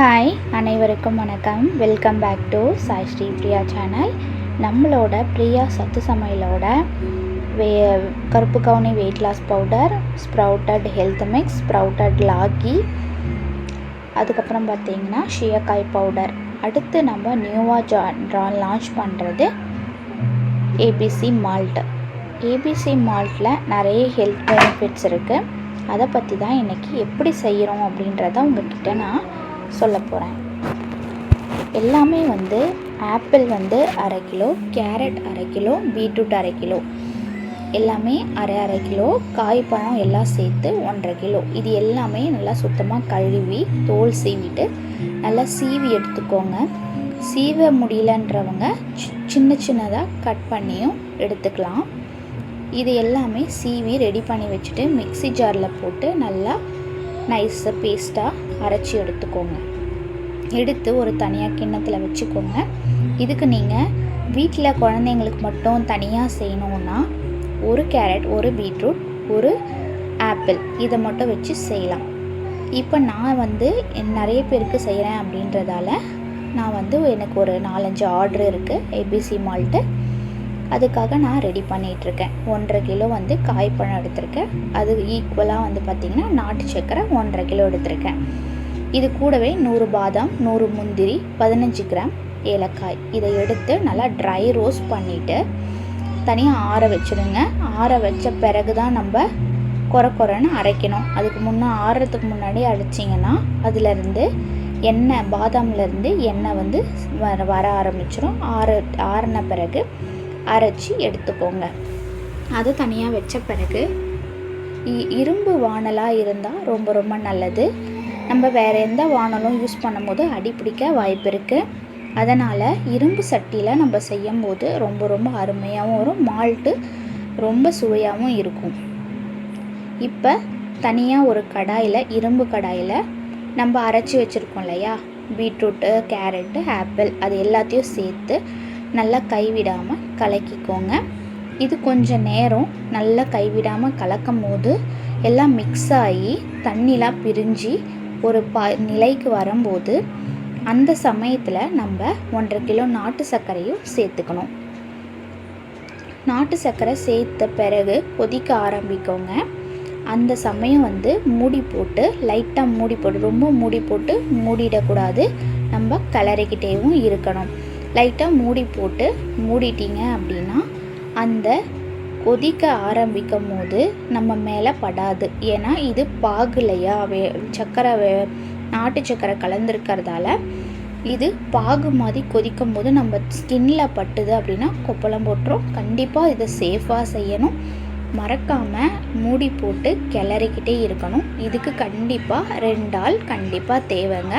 Hi அனைவருக்கும் வணக்கம். Welcome back to Sai Sri Priya channel நம்மளோட பிரியா சத்து சமையலோட வே கருப்பு கவுனி weight loss powder sprouted health mix sprouted லாகி அதுக்கப்புறம் பார்த்தீங்கன்னா ஷியக்காய் பவுடர் அடுத்து நம்ம நியூவாக ஜா ட்ரா லான்ச் பண்ணுறது ஏபிசி மால்ட் ஏபிசி மால்ட்டில் நிறைய ஹெல்த் பெனிஃபிட்ஸ் இருக்குது அதை பற்றி தான் இன்றைக்கி எப்படி செய்கிறோம் அப்படின்றத உங்ககிட்ட நான் சொல்ல போகிறேன் எல்லாமே வந்து ஆப்பிள் வந்து அரை கிலோ கேரட் அரை கிலோ பீட்ரூட் அரை கிலோ. எல்லாமே அரை அரை கிலோ காய் பழம் எல்லாம் சேர்த்து ஒன்றரை கிலோ. இது எல்லாமே நல்லா சுத்தமாக கழுவி தோல் சீவிட்டு நல்லா சீவி எடுத்துக்கோங்க. சீவ முடியலன்றவங்க சின்ன சின்னதாக கட் பண்ணியும் எடுத்துக்கலாம். இது எல்லாமே சீவி ரெடி பண்ணி வச்சுட்டு மிக்ஸி ஜாரில் போட்டு நல்லா நைஸாக பேஸ்ட்டாக அரைச்சி எடுத்துக்கோங்க. எடுத்து ஒரு தனியாக கிண்ணத்தில் வச்சுக்கோங்க. இதுக்கு நீங்கள் வீட்டில் குழந்தைங்களுக்கு மட்டும் தனியாக செய்யணுன்னா ஒரு கேரட் ஒரு பீட்ரூட் ஒரு ஆப்பிள் இதை மட்டும் வச்சு செய்யலாம். இப்போ நான் வந்து நிறைய பேருக்கு செய்கிறேன் அப்படின்றதால நான் வந்து எனக்கு ஒரு நாலஞ்சு ஆர்டர் இருக்குது ஏபிசி மால்ட்டு அதுக்காக நான் ரெடி பண்ணிகிட்ருக்கேன் ஒன்றரை கிலோ வந்து காய்ப்பழம் எடுத்திருக்கேன். அது ஈக்குவலாக வந்து பார்த்திங்கன்னா நாட்டு சர்க்கரை ஒன்றரை கிலோ எடுத்திருக்கேன். இது கூடவே நூறு பாதாம் நூறு முந்திரி பதினஞ்சு கிராம் ஏலக்காய். இதை எடுத்து நல்லா ட்ரை ரோஸ்ட் பண்ணிவிட்டு தனியாக ஆற வச்சுடுங்க ஆற வச்ச பிறகு தான் நம்ம கொர கொரன்னு அரைக்கணும். அதுக்கு முன்னே ஆறுறதுக்கு முன்னாடி அடிச்சிங்கன்னா அதுலேருந்து எண்ணெய் பாதாம்லேருந்து எண்ணெய் வந்து வர வர ஆரம்பிச்சிடும் ஆற ஆறின பிறகு அரைச்சி எடுத்துக்கோங்க. அது தனியாக வச்ச பிறகு இ- இரும்பு வானலாக இருந்தால் ரொம்ப ரொம்ப நல்லது. நம்ம வேறு எந்த வானலும் யூஸ் பண்ணும்போது அடி பிடிக்க வாய்ப்பு இருக்குது அதனால் இரும்பு சட்டியில் நம்ம செய்யும் போது ரொம்ப ரொம்ப அருமையாகவும் வரும். மால்ட்டு ரொம்ப சுவையாகவும் இருக்கும். இப்போ தனியாக ஒரு கடாயில் இரும்பு கடாயில் நம்ம அரைச்சி வச்சுருக்கோம் இல்லையா? பீட்ரூட்டு கேரட்டு ஆப்பிள் அது எல்லாத்தையும் சேர்த்து நல்லா கைவிடாமல் கலக்கிக்கோங்க. இது கொஞ்சம் நேரம் நல்லா கைவிடாமல் கலக்கும் போது எல்லாம் மிக்ஸ் ஆகி தண்ணிலாம் பிரிஞ்சு ஒரு ப நிலைக்கு வரும்போது அந்த சமயத்தில் நம்ம ஒன்றரை கிலோ நாட்டு சர்க்கரையும் சேர்த்துக்கணும். நாட்டு சர்க்கரை சேர்த்த பிறகு கொதிக்க ஆரம்பிக்கோங்க. அந்த சமயம் வந்து மூடி போட்டு லைட்டாக மூடி போட்டு ரொம்ப மூடி போட்டு மூடிடக்கூடாது. நம்ம கிளறிக்கிட்டேவும் இருக்கணும். லைட்டாக மூடி போட்டு மூடிட்டீங்க அப்படின்னா அந்த கொதிக்க ஆரம்பிக்கும் போது நம்ம மேலே படாது. ஏன்னா இது பாகுலையா? வே சக்கரை வே நாட்டு சர்க்கரை கலந்துருக்கிறதால இது பாகு மாதிரி கொதிக்கும் போது நம்ம ஸ்கின்னில் பட்டுது அப்படின்னா கொப்பளம் போட்டுரும். கண்டிப்பாக இதை சேஃபாக செய்யணும். மறக்காமல் மூடி போட்டு கிளறிக்கிட்டே இருக்கணும். இதுக்கு கண்டிப்பாக ரெண்டு ஆள் கண்டிப்பாக தேவைங்க.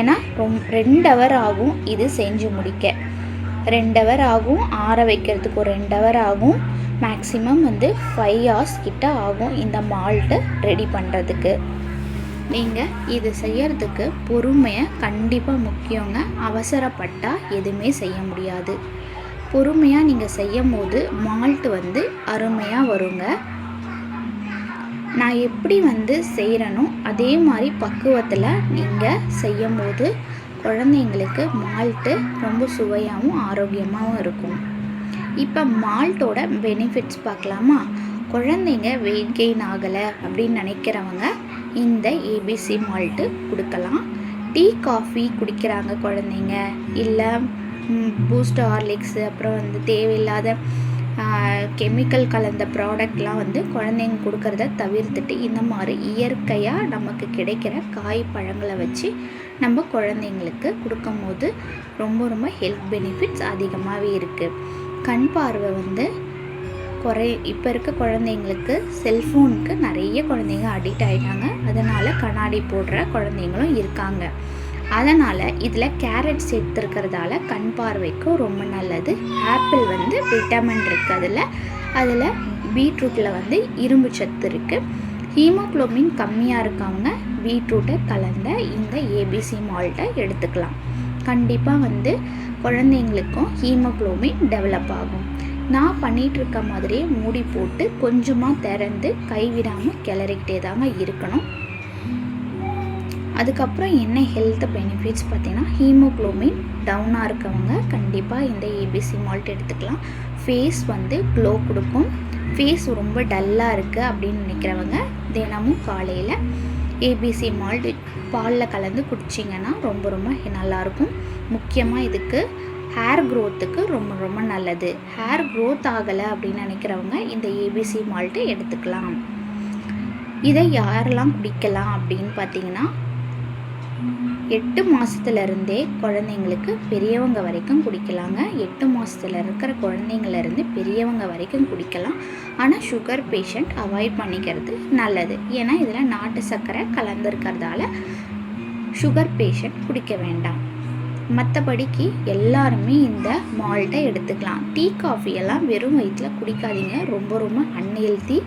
ஏன்னா ரொம் ரெண்டு ஹவர் ஆகும் இது செஞ்சு முடிக்க. ரெண்டு ஹவர் ஆகும் ஆற வைக்கிறதுக்கு ஒரு ரெண்டு ஹவர் ஆகும். மேக்ஸிமம் வந்து ஃபைவ் ஹவர்ஸ் கிட்ட ஆகும் இந்த மால்ட்டு ரெடி பண்ணுறதுக்கு நீங்கள் இது செய்யறதுக்கு பொறுமையை கண்டிப்பாக முக்கியங்க. அவசரப்பட்டால் எதுவுமே செய்ய முடியாது. பொறுமையாக நீங்கள் செய்யும் போது மால்ட் வந்து அருமையாக வருங்க. நான் எப்படி வந்து செய்கிறனோ அதே மாதிரி பக்குவத்தில் நீங்கள் செய்யும் போது குழந்தைங்களுக்கு மால்ட்டு ரொம்ப சுவையாகவும் ஆரோக்கியமாகவும் இருக்கும். இப்போ மால்ட்டோட பெனிஃபிட்ஸ் பார்க்கலாமா? குழந்தைங்க வெயிட் கெயின் ஆகலை அப்படின்னு நினைக்கிறவங்க இந்த ஏபிசி மால்ட்டு கொடுக்கலாம். டீ காஃபி குடிக்கிறாங்க குழந்தைங்க. இல்லை பூஸ்ட் ஹார்லிக்ஸு அப்புறம் வந்து தேவையில்லாத கெமிக்கல் கலந்த ப்ராடக்ட்லாம் வந்து குழந்தைங்க கொடுக்கறத தவிர்த்துட்டு இந்த மாதிரி இயற்கையாக நமக்கு கிடைக்கிற காய் பழங்களை வச்சு நம்ம குழந்தைங்களுக்கு கொடுக்கும் போது ரொம்ப ரொம்ப ஹெல்த் பெனிஃபிட்ஸ் அதிகமாகவே இருக்குது கண் பார்வை வந்து குறை இப்போ இருக்க குழந்தைங்களுக்கு செல்ஃபோனுக்கு நிறைய குழந்தைங்க அடிக்ட் ஆகிட்டாங்க அதனால் கண்ணாடி போடுற குழந்தைங்களும் இருக்காங்க. அதனால் இதில் கேரட் சேர்த்துருக்கிறதால கண் பார்வைக்கும் ரொம்ப நல்லது. ஆப்பிள் வந்து விட்டமின் இருக்குது அதில். அதில் பீட்ரூட்டில் வந்து இரும்பு சத்து இருக்குது ஹீமோக்ளோபின் கம்மியாக இருக்கவங்க பீட்ரூட்டை கலந்த இந்த ஏபிசி மால்ட்டை எடுத்துக்கலாம். கண்டிப்பாக வந்து குழந்தைங்களுக்கும் ஹீமோக்ளோபின் டெவலப் ஆகும். நான் பண்ணிகிட்டு இருக்க மாதிரியே மூடி போட்டு கொஞ்சமாக திறந்து கைவிடாமல் கிளறிக்கிட்டே தாங்க இருக்கணும். அதுக்கப்புறம் என்ன ஹெல்த் பெனிஃபிட்ஸ் பார்த்தீங்கன்னா ஹீமோக்ளோமின் டவுனாக இருக்கவங்க கண்டிப்பாக இந்த ஏபிசி மால்ட் எடுத்துக்கலாம். ஃபேஸ் வந்து க்ளோ கொடுக்கும். ஃபேஸ் ரொம்ப டல்லாக இருக்குது அப்படின்னு நினைக்கிறவங்க தினமும் காலையில் ஏபிசி மால்ட் பாலில் கலந்து குடிச்சிங்கன்னா ரொம்ப ரொம்ப நல்லாயிருக்கும் முக்கியமாக இதுக்கு ஹேர் க்ரோத்துக்கு ரொம்ப ரொம்ப நல்லது. ஹேர் க்ரோத் ஆகலை அப்படின்னு நினைக்கிறவங்க இந்த ஏபிசி மால்ட்டு எடுத்துக்கலாம். இதை யாரெல்லாம் குடிக்கலாம் அப்படின்னு பார்த்தீங்கன்னா எட்டு மாதத்துலேருந்தே குழந்தைங்களுக்கு பெரியவங்க வரைக்கும் குடிக்கலாங்க. எட்டு மாதத்துல இருக்கிற குழந்தைங்கள்லேருந்து பெரியவங்க வரைக்கும் குடிக்கலாம். ஆனால் சுகர் பேஷண்ட் அவாய்ட் பண்ணிக்கிறது நல்லது. ஏன்னா இதில் நாட்டு சர்க்கரை கலந்துருக்கிறதால சுகர் பேஷண்ட் குடிக்க வேண்டாம். மற்றபடிக்கு எல்லாருமே இந்த மால்ட்டை எடுத்துக்கலாம். டீ காஃபி எல்லாம் வெறும் வயிற்றில் குடிக்காதீங்க. ரொம்ப ரொம்ப அன்ஹெல்த்தி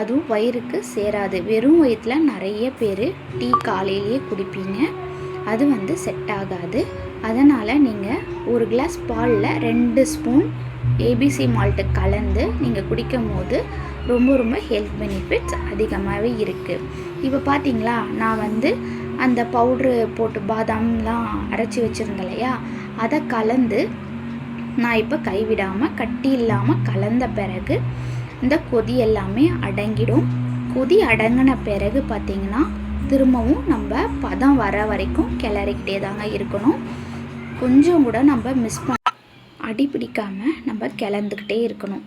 அதுவும் வயிறுக்கு சேராது. வெறும் வயிற்றில் நிறைய பேர் டீ காலையிலேயே குடிப்பீங்க. அது வந்து செட் ஆகாது. அதனால் நீங்கள் ஒரு கிளாஸ் பாலில் ரெண்டு ஸ்பூன் ஏபிசி மால்ட்டு கலந்து நீங்கள் குடிக்கும் போது ரொம்ப ரொம்ப ஹெல்த் பெனிஃபிட்ஸ் அதிகமாகவே இருக்குது இப்போ பார்த்தீங்களா நான் வந்து அந்த பவுட்ரு போட்டு பாதாம்லாம் அரைச்சி வச்சுருந்தேன் இல்லையா? அதை கலந்து நான் இப்போ கைவிடாமல் கட்டி இல்லாமல் கலந்த பிறகு இந்த கொதி எல்லாமே அடங்கிடும். கொதி அடங்கின பிறகு பார்த்திங்கன்னா திரும்பவும் நம்ம பதம் வர வரைக்கும் கிளறிக்கிட்டே தாங்க இருக்கணும். கொஞ்சம் கூட நம்ம மிஸ் பண்ண அடி பிடிக்காமல் நம்ம கிளந்துக்கிட்டே இருக்கணும்.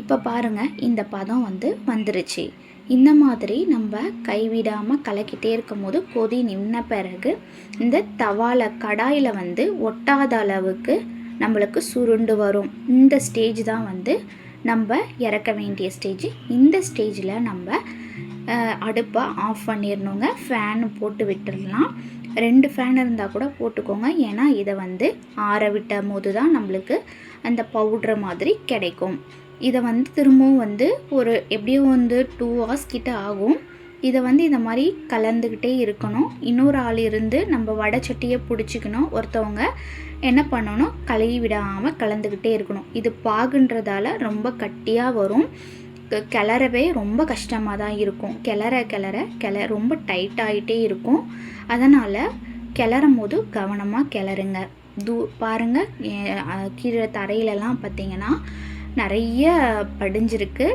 இப்போ பாருங்கள் இந்த பதம் வந்து வந்துருச்சு. இந்த மாதிரி நம்ம கைவிடாமல் கலக்கிட்டே இருக்கும் போது கொதி நின்ன பிறகு இந்த தவால கடாயில் வந்து ஒட்டாத அளவுக்கு நம்மளுக்கு சுருண்டு வரும். இந்த ஸ்டேஜ் தான் வந்து நம்ம இறக்க வேண்டிய ஸ்டேஜ் இந்த ஸ்டேஜில் நம்ம அடுப்பை ஆஃப் பண்ணிடணுங்க. ஃபேனு போட்டு விட்டுடலாம். ரெண்டு ஃபேன் இருந்தால் கூட போட்டுக்கோங்க. ஏன்னா இதை வந்து ஆற விட்ட போது தான் நம்மளுக்கு அந்த பவுட்ரு மாதிரி கிடைக்கும். இதை வந்து திரும்பவும் வந்து ஒரு எப்படியும் வந்து டூ ஹவர்ஸ் கிட்ட ஆகும். இதை வந்து இந்த மாதிரி கலந்துக்கிட்டே இருக்கணும். இன்னொரு ஆள் இருந்து நம்ம வடைச்சட்டியை பிடிச்சிக்கணும். ஒருத்தவங்க என்ன பண்ணணும்? கழுவி விடாமல் கலந்துக்கிட்டே இருக்கணும். இது பாகுன்றதால ரொம்ப கட்டியாக வரும். கிளறவே ரொம்ப கஷ்டமாக தான் இருக்கும். கிளற கிளற கிள ரொம்ப டைட் ஆகிட்டே இருக்கும். அதனால் கிளறும் போது கவனமாக கிளறுங்க. தூ பாருங்கள் கீழே தரையிலலாம் பார்த்திங்கன்னா நிறைய படிஞ்சிருக்கு.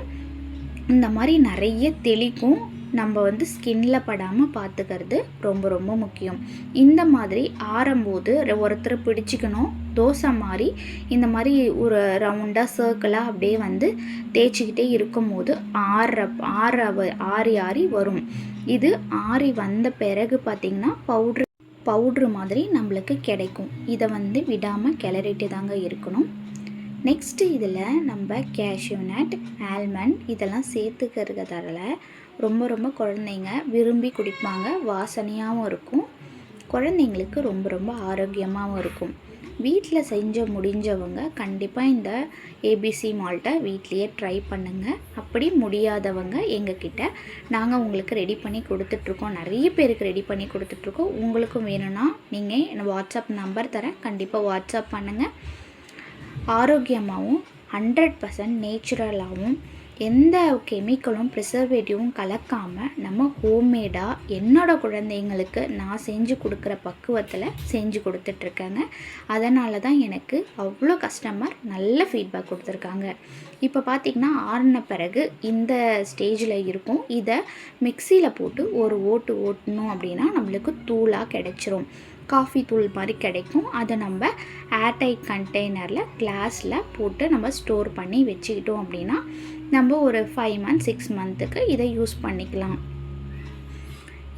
இந்த மாதிரி நிறைய தெளிக்கும். நம்ம வந்து ஸ்கின்ல படாமல் பார்த்துக்கிறது ரொம்ப ரொம்ப முக்கியம். இந்த மாதிரி ஆறும்போது ஒருத்தர் பிடிச்சிக்கணும் தோசை மாதிரி இந்த மாதிரி ஒரு ரவுண்டாக சர்க்கிளாக அப்படியே வந்து தேய்ச்சிக்கிட்டே இருக்கும்போது ஆற ஆற ஆறி ஆறி வரும். இது ஆறி வந்த பிறகு பார்த்திங்கன்னா பவுட்ரு பவுட்ரு மாதிரி நம்மளுக்கு கிடைக்கும். இதை வந்து விடாமல் கிளறிட்டு தாங்க இருக்கணும். நெக்ஸ்ட்டு இதில் நம்ம கேஷ்யூ நட் ஆல்மண்ட் இதெல்லாம் சேர்த்துக்கிறதால ரொம்ப ரொம்ப குழந்தைங்க விரும்பி குடிப்பாங்க. வாசனையாகவும் இருக்கும். குழந்தைங்களுக்கு ரொம்ப ரொம்ப ஆரோக்கியமாகவும் இருக்கும். வீட்டில் செஞ்ச முடிஞ்சவங்க கண்டிப்பாக இந்த ஏபிசி மால்ட்டை வீட்லேயே ட்ரை பண்ணுங்கள் அப்படி முடியாதவங்க எங்ககிட்ட நாங்கள் உங்களுக்கு ரெடி பண்ணி கொடுத்துட்ருக்கோம். நிறைய பேருக்கு ரெடி பண்ணி கொடுத்துட்ருக்கோம். உங்களுக்கும் வேணும்னா நீங்கள் வாட்ஸ்அப் நம்பர் தரேன். கண்டிப்பாக வாட்ஸ்அப் பண்ணுங்கள் ஆரோக்கியமாகவும் ஹண்ட்ரட் பர்சன்ட் நேச்சுரலாகவும் எந்த கெமிக்கலும் ப்ரிசர்வேட்டிவும் கலக்காமல் நம்ம ஹோம்மேடாக என்னோடய குழந்தைங்களுக்கு நான் செஞ்சு கொடுக்குற பக்குவத்தில் செஞ்சு கொடுத்துட்ருக்கேங்க. அதனால தான் எனக்கு அவ்வளோ கஸ்டமர் நல்ல ஃபீட்பேக் கொடுத்துருக்காங்க. இப்போ பார்த்திங்கன்னா ஆறின பிறகு இந்த ஸ்டேஜில் இருக்கும். இதை மிக்சியில் போட்டு ஒரு ஓட்டு ஓட்டணும் அப்படின்னா நம்மளுக்கு தூளாக கிடச்சிரும். காஃபி தூள் மாதிரி கிடைக்கும். அதை நம்ம ஏர்டைட் கண்டெய்னரில் கிளாஸில் போட்டு நம்ம ஸ்டோர் பண்ணி வச்சுக்கிட்டோம் அப்படின்னா நம்ம ஒரு ஃபைவ் மந்த் சிக்ஸ் மந்த்துக்கு இதை யூஸ் பண்ணிக்கலாம்.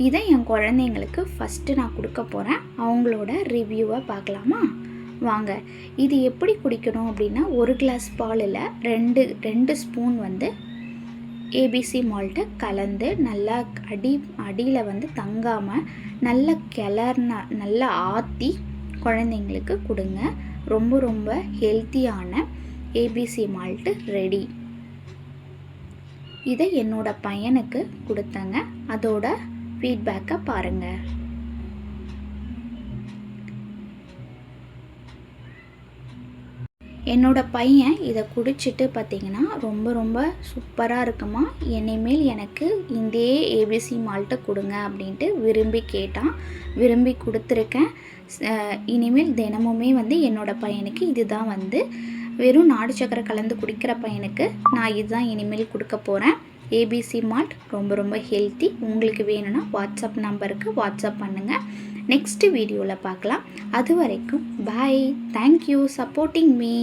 இதை என் குழந்தைங்களுக்கு ஃபஸ்ட்டு நான் கொடுக்க போகிறேன் அவங்களோட ரிவ்யூவை பார்க்கலாமா? வாங்க. இது எப்படி குடிக்கணும் அப்படின்னா ஒரு கிளாஸ் பாலில் ரெண்டு ரெண்டு ஸ்பூன் வந்து ஏபிசி மால்ட்டை கலந்து நல்லா அடி அடியில் வந்து தங்காமல் நல்லா கிளர்னா நல்லா ஆற்றி குழந்தைங்களுக்கு கொடுங்க. ரொம்ப ரொம்ப ஹெல்த்தியான ஏபிசி மால்ட்டு ரெடி இதை என்னோட பையனுக்கு கொடுத்தங்க. அதோட ஃபீட்பேக்கை பாருங்கள் என்னோடய பையன் இதை குடிச்சிட்டு பார்த்தீங்கன்னா ரொம்ப ரொம்ப சூப்பராக இருக்குமா? இனிமேல் எனக்கு இதே ஏபிசி மால்ட்டை கொடுங்க அப்படின்ட்டு விரும்பி கேட்டான். விரும்பி கொடுத்துருக்கேன். இனிமேல் தினமுமே வந்து என்னோட பையனுக்கு இதுதான் வந்து. வெறும் நாடு சக்கரை கலந்து குடிக்கிற பையனுக்கு நான் இதுதான் இனிமேல் கொடுக்க போகிறேன் ஏபிசி மால்ட் ரொம்ப ரொம்ப ஹெல்த்தி உங்களுக்கு வேணும்னா வாட்ஸ்அப் நம்பருக்கு வாட்ஸ்அப் பண்ணுங்கள் நெக்ஸ்ட் வீடியோவில் பார்க்கலாம். அது வரைக்கும் பாய். Thank you supporting me